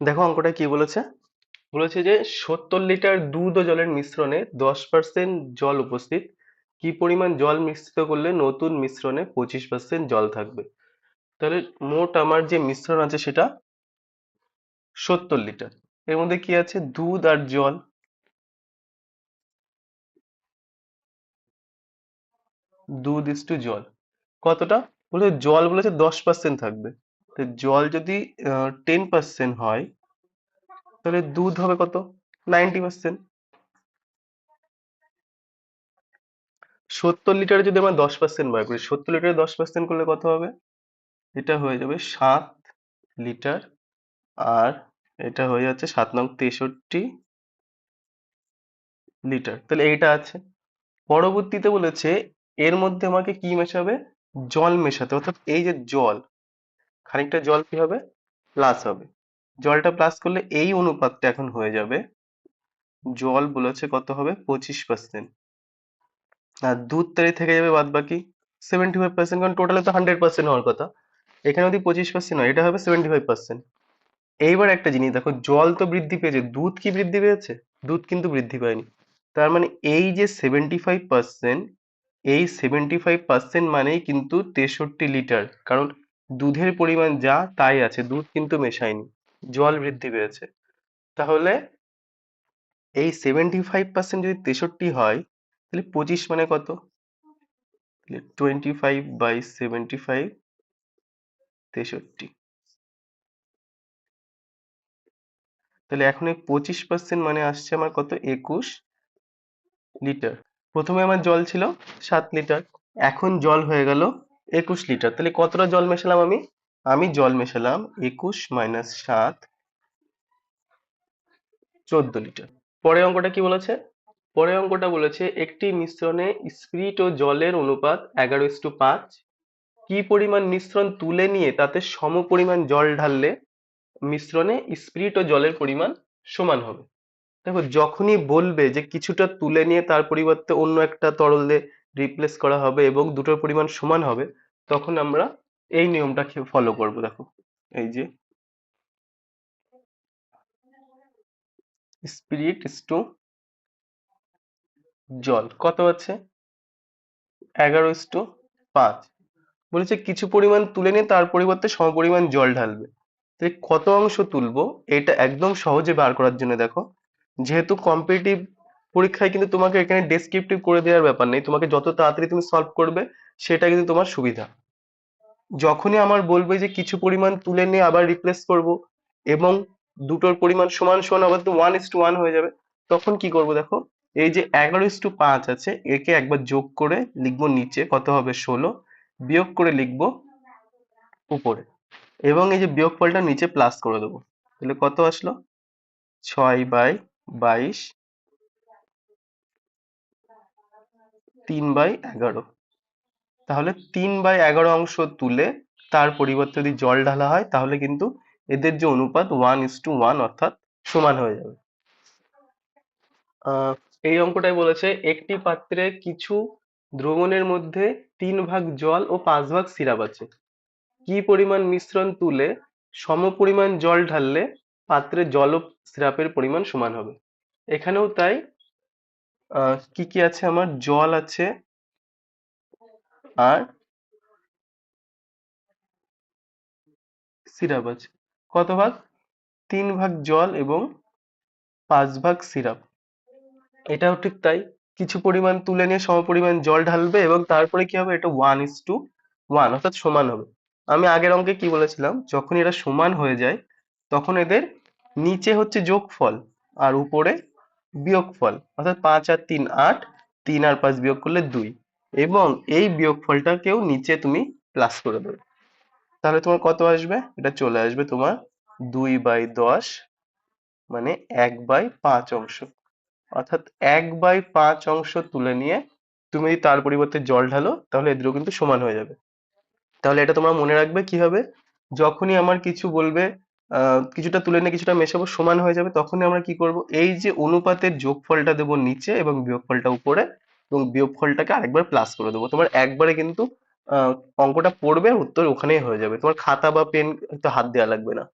দেখো অঙ্কটা কি বলেছে? বলেছে যে সত্তর লিটার দুধ ও জলের মিশ্রণে দশ পার্সেন্ট জল উপস্থিত। কি পরিমাণ জল মিশ্রিত করলে নতুন মিশ্রণে পঁচিশ পার্সেন্ট জল থাকবে? তাহলে মোট আমার যে মিশ্রণ আছে সেটা সত্তর লিটার। এর মধ্যে কি আছে? দুধ আর জল। দুধ ইস টু জল। কতটা? বলে জল বলেছে দশ পার্সেন্ট থাকবে। তো জল যদি টেন পার্সেন্ট হয়, তাহলে দুধ হবে কত? নাইনটি পার্সেন্ট সত্তর লিটারে যদি আমরা দশ পার্সেন্ট বার করি, সত্তর লিটারে দশ পার্সেন্ট করলে কত হবে? এটা হয়ে যাবে সাত লিটার, আর এটা হয়ে যাচ্ছে সাত নং তেষট্টি লিটার। তাহলে এইটা আছে। পরবর্তীতে বলেছে, এর মধ্যে আমাকে কি মেশাবে? জল মেশাতে অর্থাৎ এই যে জল খানিকটা জল কি হবে? প্লাস হবে। জলটা প্লাস করলে এই অনুপাতটা এখন হয়ে যাবে। জল বলেছে কত হবে? পঁচিশ পার্সেন্ট আর দুধ তাই থেকে যাবে বাদ বাকি সেভেন্টি ফাইভ পার্সেন্ট কারণ টোটালে তো হান্ড্রেড পার্সেন্ট হওয়ার কথা। এখানে যদি পঁচিশ পার্সেন্ট হয়, এটা হবে সেভেন্টি ফাইভ পার্সেন্ট এইবার একটা জিনিস দেখো, জল তো বৃদ্ধি পেয়েছে। দুধ কি বৃদ্ধি পেয়েছে? দুধ কিন্তু বৃদ্ধি পায়নি। তার মানে এই যে সেভেন্টি ফাইভ পার্সেন্ট এই সেভেন্টি ফাইভ পার্সেন্ট মানেই কিন্তু তেষট্টি লিটার। কারণ দুধের পরিমাণ যা তাই আছে, দুধ কিন্তু মেশায়নি, জল বৃদ্ধি পেয়েছে। তাহলে এই সেভেন্টি ফাইভ পার্সেন্ট যদি তেষট্টি হয়, তাহলে পঁচিশ মানে কত? Twenty five by seventy five তেষট্টি। তাহলে এখন এই পঁচিশ পার্সেন্ট মানে আসছে আমার কত? একুশ লিটার। প্রথমে আমার জল ছিল সাত লিটার, এখন জল হয়ে গেল একুশ লিটার। তাহলে কতটা জল মেশালাম আমি? আমি জল মেশালাম একুশ মাইনাস সাত, চোদ্দ লিটার। পরের অঙ্কটা কি বলেছে? পরের অঙ্কটা বলেছে, একটি মিশ্রণে স্পিরিট ও জলের অনুপাত এগারো ইস টু পাঁচ। কি পরিমাণ মিশ্রণ তুলে নিয়ে তাতে সম পরিমাণ জল ঢাললে মিশ্রণে স্পিরিট ও জলের পরিমাণ সমান হবে? দেখো, যখনই বলবে যে কিছুটা তুলে নিয়ে তার পরিবর্তে অন্য একটা তরল তরলে রিপ্লেস করা হবে এবং দুটোর পরিমাণ সমান হবে, তখন আমরা এই নিয়মটা ফলো করব, দেখো। এই যে স্পিরিট ইস টু জল, কত আছে? এগারো ইস টু পাঁচ। বলেছে কিছু পরিমাণ তুলে নিয়ে তার পরিবর্তে সমপরিমাণ জল ঢালবে। কত অংশ তুলবো? এটা একদম সহজে বার করার জন্য দেখো। যেহেতু কম্পিটিটিভ পরীক্ষায় কিন্তু তোমাকে এখানে ডেসক্রিপটিভ করে দেওয়ার ব্যাপার নেই। তোমাকে যত তাড়াতাড়ি তুমি সলভ করবে, সেটা কিন্তু তোমার সুবিধা। যখনই আমার বলবে যে কিছু পরিমাণ তুলে নিয়ে আবার রিপ্লেস করব এবং দুটোর পরিমাণ সমান সমান আবার তো ওয়ান ইস টু ওয়ান হয়ে যাবে, তখন কি করব দেখো? এই যে এগারো ইস টু পাঁচ আছে, একে একবার যোগ করে লিখব নিচে কত হবে ষোলো, বিয়োগ করে লিখব উপরে। এবং এই যে বিয়োগফলটা নিচে প্লাস করে দেবো। তাহলে কত আসলো? ছয় বাই বাইশ তিন বাই এগারো। তাহলে তিন বাই এগারো অংশ তুলে তার পরিবর্তে যদি জল ঢালা হয়, তাহলে কিন্তু এদের যে অনুপাত ওয়ান ইস টু ওয়ান অর্থাৎ সমান হয়ে যাবে। এই অঙ্কটাই বলেছে, একটি পাত্রে কিছু দ্রবণের মধ্যে তিন ভাগ জল ও পাঁচ ভাগ সিরাপ আছে। কি পরিমাণ মিশ্রণ তুলে সম পরিমাণ জল ঢাললে পাত্রে জল ও সিরাপের পরিমাণ সমান হবে? এখানেও তাই কি কি আছে আমার? জল আছে আর সিরাপ আছে। কত ভাগ? তিন ভাগ জল এবং পাঁচ ভাগ সিরাপ। এটাও ঠিক তাই। কিছু পরিমাণ তুলে নিয়ে সম পরিমাণ জল ঢালবে এবং তারপরে কি হবে? এটা ওয়ান ইস টু ওয়ান অর্থাৎ সমান হবে। আমি আগের অঙ্কে কি বলেছিলাম? যখন এরা সমান হয়ে যায়, তখন এদের নিচে হচ্ছে যোগফল আর উপরে বিয়োগফল, অর্থাৎ পাঁচ আর তিন আট, তিন আর পাঁচ বিয়োগ করলে দুই। এবং এই বিয়োগফলটাকেও নিচে তুমি প্লাস করে দেবে। তাহলে তোমার কত আসবে? এটা চলে আসবে তোমার দুই বাই দশ মানে এক বাই পাঁচ অংশ। অর্থাৎ এক বাই পাঁচ অংশ তুলে নিয়ে তুমি যদি তার পরিবর্তে জল ঢালো, তাহলে এদেরও কিন্তু সমান হয়ে যাবে। তাহলে এটা তোমরা মনে রাখবে কি হবে যখনই আমার কিছু বলবে কিছুটা তুলে নিয়ে কিছুটা মেশাবো, সমান হয়ে যাবে, তখনই আমরা কি করব? এই যে অনুপাতের যোগফলটা দেবো নিচে এবং বিয়োগফলটা উপরে এবং বিয়োগফলটাকে আরেকবার প্লাস করে দেবো। তোমার একবারে কিন্তু অঙ্কটা পড়বে উত্তর ওখানেই হয়ে যাবে। তোমার খাতা বা পেন তো হাত দেওয়া লাগবে না।